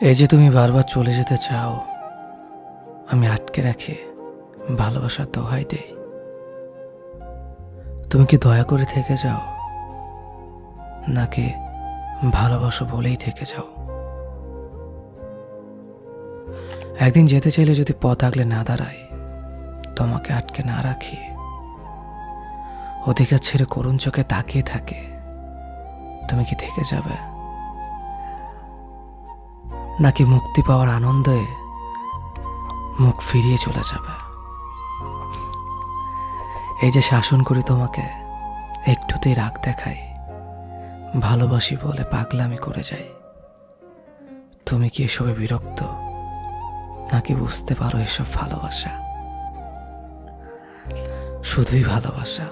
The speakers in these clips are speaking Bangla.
এই যে তুমি বারবার চলে যেতে চাও, আমি আটকে রাখি, ভালোবাসার দোহাই দেই। তুমি কি দয়া করে থেকে যাও, নাকি ভালোবাসো বলেই থেকে যাও? একদিন যেতে চাইলে যদি পথ আগলে না দাঁড়াই, তোমাকে আটকে না রাখি। অধিকার ছেড়ে করুণ চোখে তাকিয়ে থাকে, তুমি কি থেকে যাবে? নাকি মুক্তি পাওয়ার আনন্দে মুখ ফিরিয়ে চলে যাবে? এই যে শাসন করি তোমাকে, একটুতেই রাগ দেখাই, ভালোবাসি বলে পাগলামি করে যাই। তুমি কি এসবে বিরক্ত, নাকি বুঝতে পারো এসব ভালোবাসা? শুধুই ভালোবাসা।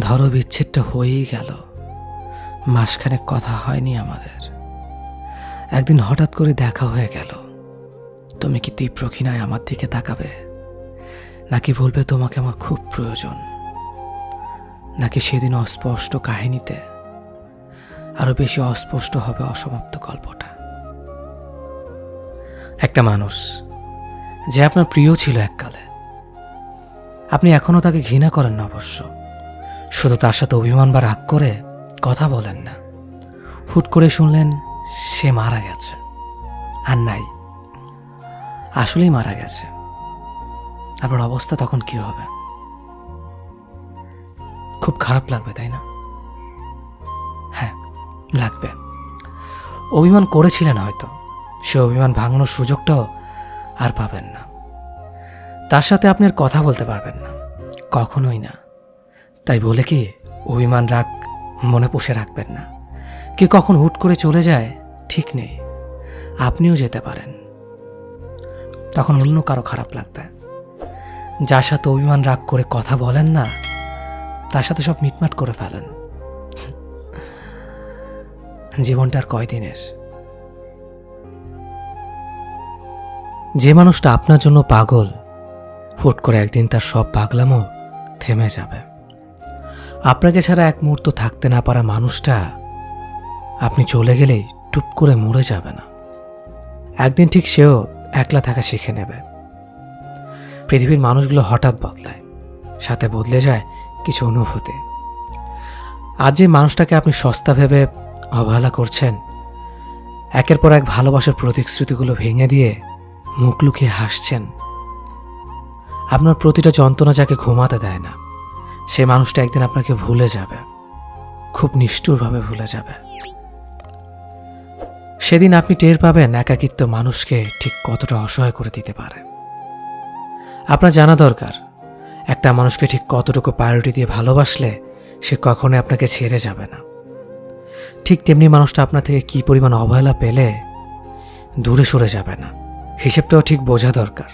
ধরো বিচ্ছেদটা হয়েই গেল, মাসখানেক কথা হয়নি আমাদের। একদিন হঠাৎ করে দেখা হয়ে গেল। তুমি কি তীব্র ঘৃণায় আমার দিকে তাকাবে? নাকি বলবে তোমাকে আমার খুব প্রয়োজন? নাকি সেদিন অস্পষ্ট কাহিনীতে আরও বেশি অস্পষ্ট হবে অসমাপ্ত গল্পটা? একটা মানুষ যে আপনার প্রিয় ছিল এককালে। আপনি এখনও তাকে ঘৃণা করেন না অবশ্য। শুধু তার সাথে অভিমান বা রাগ করে কথা বলেন না। হুট করে শুনলেন সে মারা গেছে। আর নাই। আসলেই মারা গেছে। আপনার অবস্থা তখন কি হবে? খুব খারাপ লাগবে, তাই না? হ্যাঁ লাগবে। অভিমান করেছিলেন হয়তো। সে অভিমান ভাঙানোর সুযোগটাও আর পাবেন না। তার সাথে আপনি আর কথা বলতে পারবেন না। কখনোই না। তাই বলে কি, অভিমান রাগ মনে পুষে রাখবেন না। কে কখন হুট করে চলে যায় ঠিক নেই। আপনিও যেতে পারেন। তখন অন্য কারও খারাপ লাগবে। যার সাথে অভিমান রাগ করে কথা বলেন না, তার সাথে সব মিটমাট করে ফেলেন। জীবনটা আর কয়দিনের? যে মানুষটা আপনার জন্য পাগল ফুট করে একদিন তার সব পাগলামও থেমে যাবে। আপনাকে ছাড়া এক মুহূর্ত থাকতে না পারা মানুষটা, আপনি চলে গেলেই টুপ করে মরে যাবে না। একদিন ঠিক সেও একলা থাকা শিখে নেবে। পৃথিবীর মানুষগুলো হঠাৎ বদলায়, সাথে বদলে যায় কিছু অনুভূতি। আজ যে মানুষটাকে আপনি সস্তা ভেবে অবহেলা করছেন, একের পর এক ভালোবাসার প্রতিশ্রুতিগুলো ভেঙে দিয়ে মুখ লুকিয়ে হাসছেন, আপনার প্রতিটা যন্ত্রণা যাকে ঘুমাতে দেয় না, সে মানুষটা একদিন আপনাকে ভুলে যাবে, খুব নিষ্ঠুরভাবে ভুলে যাবে। সেদিন আপনি টের পাবেন একাকিত্ব মানুষকে ঠিক কতটা অসহায় করে দিতে পারে। আপনার জানা দরকার, একটা মানুষকে ঠিক কতটুকু প্রায়োরিটি দিয়ে ভালোবাসলে সে কখনোই আপনাকে ছেড়ে যাবে না। ঠিক তেমনি মানুষটা আপনার থেকে কি পরিমাণ অবহেলা পেলে দূরে সরে যাবে না। হিসেবটাও ঠিক বোঝা দরকার।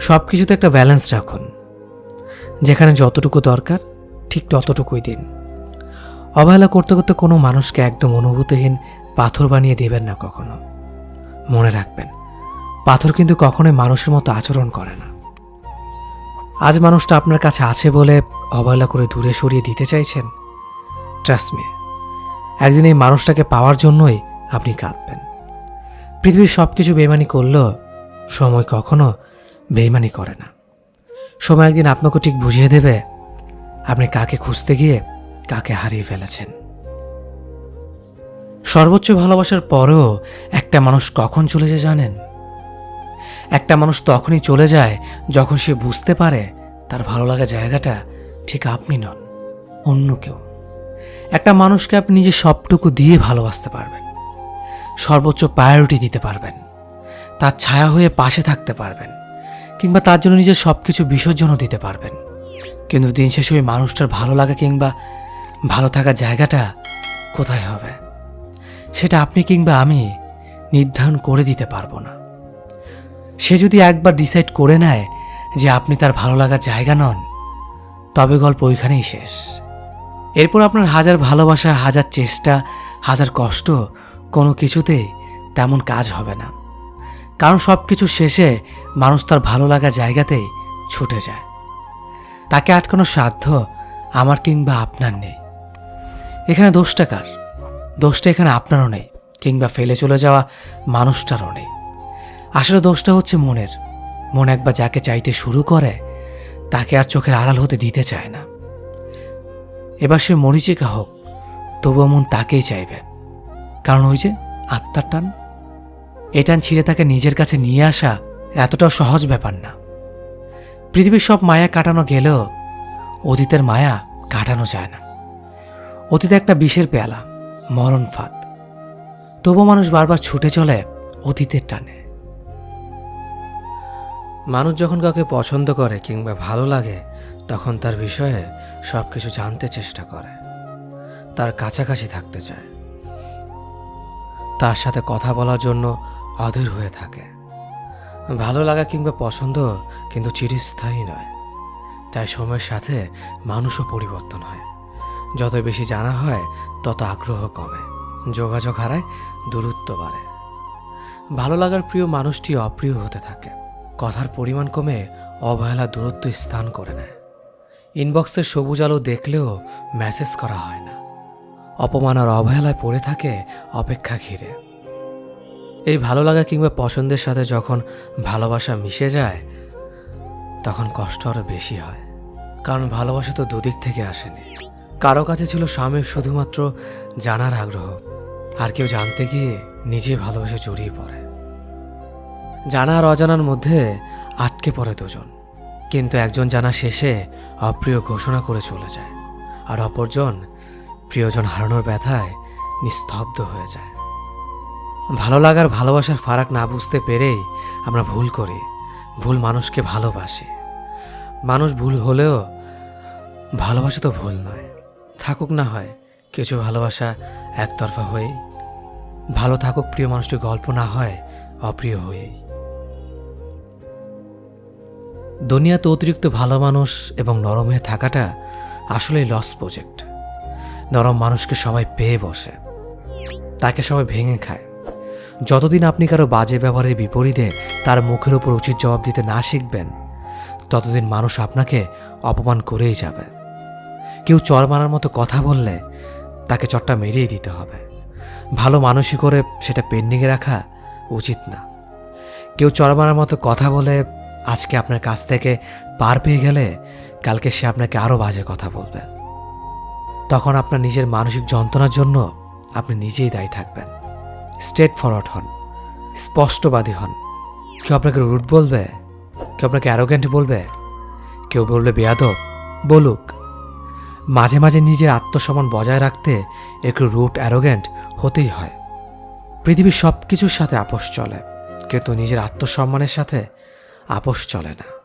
সব কিছুতে একটা ব্যালেন্স রাখুন। যেখানে যতটুকু দরকার, ঠিক ততটুকুই দিন। অবহেলা করতে করতে কোনো মানুষকে একদম অনুভূতিহীন পাথর বানিয়ে দেবেন না কখনো। মনে রাখবেন, পাথর কিন্তু কখনোই মানুষের মতো আচরণ করে না। আজ মানুষটা আপনার কাছে আছে বলে অবহেলা করে দূরে সরিয়ে দিতে চাইছেন? ট্রাস্ট মি একদিন এই মানুষটাকে পাওয়ার জন্যই আপনি কাঁদবেন। পৃথিবীর সব কিছু বেমানি করলেও সময় কখনো বেইমানি করে না। সময় একদিন আপনাকে ঠিক বুঝিয়ে দেবে, আপনি কাকে খুঁজতে গিয়ে কাকে হারিয়ে ফেলেছেন। সর্বোচ্চ ভালোবাসার পরেও একটা মানুষ কখন চলে যায় জানেন? একটা মানুষ তখনই চলে যায় যখন সে বুঝতে পারে তার ভালো লাগা জায়গাটা ঠিক আপনি নন, অন্য কেউ। একটা মানুষকে আপনি নিজের সবটুকু দিয়ে ভালোবাসতে পারবেন। সর্বোচ্চ প্রায়োরিটি দিতে পারবেন। তার ছায়া হয়ে পাশে থাকতে পারবেন কিংবা তার জন্য নিজের সব কিছু বিসর্জনও দিতে পারবেন। কিন্তু দিন শেষে ওই মানুষটার ভালো লাগা কিংবা ভালো থাকার জায়গাটা কোথায় হবে? সেটা আপনি কিংবা আমি নির্ধারণ করে দিতে পারব না। সে যদি একবার ডিসাইড করে নেয় যে আপনি তার ভালো লাগার জায়গা নন, তবে গল্প ওইখানেই শেষ। এরপর আপনার হাজার ভালোবাসা, হাজার চেষ্টা, হাজার কষ্ট, কোনো কিছুতেই তেমন কাজ হবে না। কারণ সব কিছু শেষে মানুষ তার ভালো লাগা জায়গাতেই ছুটে যায়। তাকে আটকানোর সাধ্য আমার কিংবা আপনার নেই। এখানে দোষটা কার? দোষটা এখানে আপনারও নেই, কিংবা ফেলে চলে যাওয়া মানুষটারও নেই। আসলে দোষটা হচ্ছে মনের। মন একবার যাকে চাইতে শুরু করে, তাকে আর চোখের আড়াল হতে দিতে চায় না। এবার সে মরিচিকা হোক, তবুও মন তাকেই চাইবে। কারণ ওই যে আত্মার টান, এ টান ছিঁড়ে তাকে নিজের কাছে নিয়ে আসা এতটাও সহজ ব্যাপার না। পৃথিবীর সব মায়া কাটানো গেলেও অতীতের মায়া কাটানো যায় না। অতীতে একটা বিষের পেয়ালা মরণ ফাঁদ। তবু মানুষ বারবার ছুটে চলে, অতীতের টানে। মানুষ যখন কাউকে পছন্দ করে কিংবা ভালো লাগে, তখন তার বিষয়ে সব কিছু জানতে চেষ্টা করে। তার কাছাকাছি থাকতে চায়। তার সাথে কথা বলার জন্য অধীর হয়ে থাকে। ভালো লাগা কিংবা পছন্দ কিন্তু চিরস্থায়ী নয়। তাই সময়ের সাথে মানুষও পরিবর্তন হয়। যত বেশি জানা হয়, তত আগ্রহ কমে, যোগাযোগ হারায়, দূরত্ব বাড়ে। ভালো লাগার প্রিয় মানুষটি অপ্রিয় হতে থাকে। কথার পরিমাণ কমে অবহেলা দূরত্ব স্থান করে নেয়। ইনবক্সের সবুজ আলো দেখলেও মেসেজ করা হয় না। অপমান আর অবহেলায় পড়ে থাকে অপেক্ষা ঘিরে। এই ভালো লাগা কিংবা পছন্দের সাথে যখন ভালোবাসা মিশে যায়, তখন কষ্ট আরও বেশি হয়। কারণ ভালোবাসা তো দুদিক থেকে আসেনি। কারও কাছে ছিল স্বামীর শুধুমাত্র জানার আগ্রহ, আর কেউ জানতে গিয়ে নিজে ভালোবেসে জড়িয়ে পড়ে। জানা আর অজানার মধ্যে আটকে পড়ে দুজন, কিন্তু একজন জানা শেষে অপ্রিয় ঘোষণা করে চলে যায়, আর অপরজন প্রিয়জন হারানোর ব্যথায় নিস্তব্ধ হয়ে যায়। ভালো লাগার ভালোবাসার ফারাক না বুঝতে পেরেই আমরা ভুল করি, ভুল মানুষকে ভালোবাসি। মানুষ ভুল হলেও ভালোবাসা তো ভুল নয়। থাকুক না হয়, কিছু ভালোবাসা একতরফা হয়েই। ভালো থাকুক প্রিয় মানুষটির গল্প না হয়, অপ্রিয় হয়েই। দুনিয়াতে অতিরিক্ত ভালো মানুষ এবং নরম হয়ে থাকাটা আসলেই লস প্রজেক্ট নরম মানুষকে সবাই পেয়ে বসে। তাকে সবাই ভেঙে খায়। যতদিন আপনি কারও বাজে ব্যবহারের বিপরীতে তার মুখের উপর উচিত জবাব দিতে না শিখবেন, ততদিন মানুষ আপনাকে অপমান করেই যাবে। কেউ চর মারার মতো কথা বললে তাকে চটটা মেরেই দিতে হবে। ভালো মানুষই করে সেটা পেন্ডিংয়ে রাখা উচিত না। কেউ চর মারার মতো কথা বলে আজকে আপনার কাছ থেকে পার পেয়ে গেলে কালকে সে আপনাকে আরও বাজে কথা বলবে। তখন আপনার নিজের মানসিক যন্ত্রণার জন্য আপনি নিজেই দায়ী থাকবেন। স্ট্রেট ফরওয়ার্ড হন। স্পষ্টবাদী হন। কেউ আপনাকে রুট বলবে, কেউ আপনাকে অ্যারোগেন্ট বলবে, কেউ বলবে বেয়াদব, বলুক। মাঝে মাঝে নিজের আত্মসম্মান বজায় রাখতে একটু রুট অ্যারোগেন্ট হতেই হয়। পৃথিবীর সব কিছুর সাথে আপোষ চলে, কিন্তু নিজের আত্মসম্মানের সাথে আপোষ চলে না।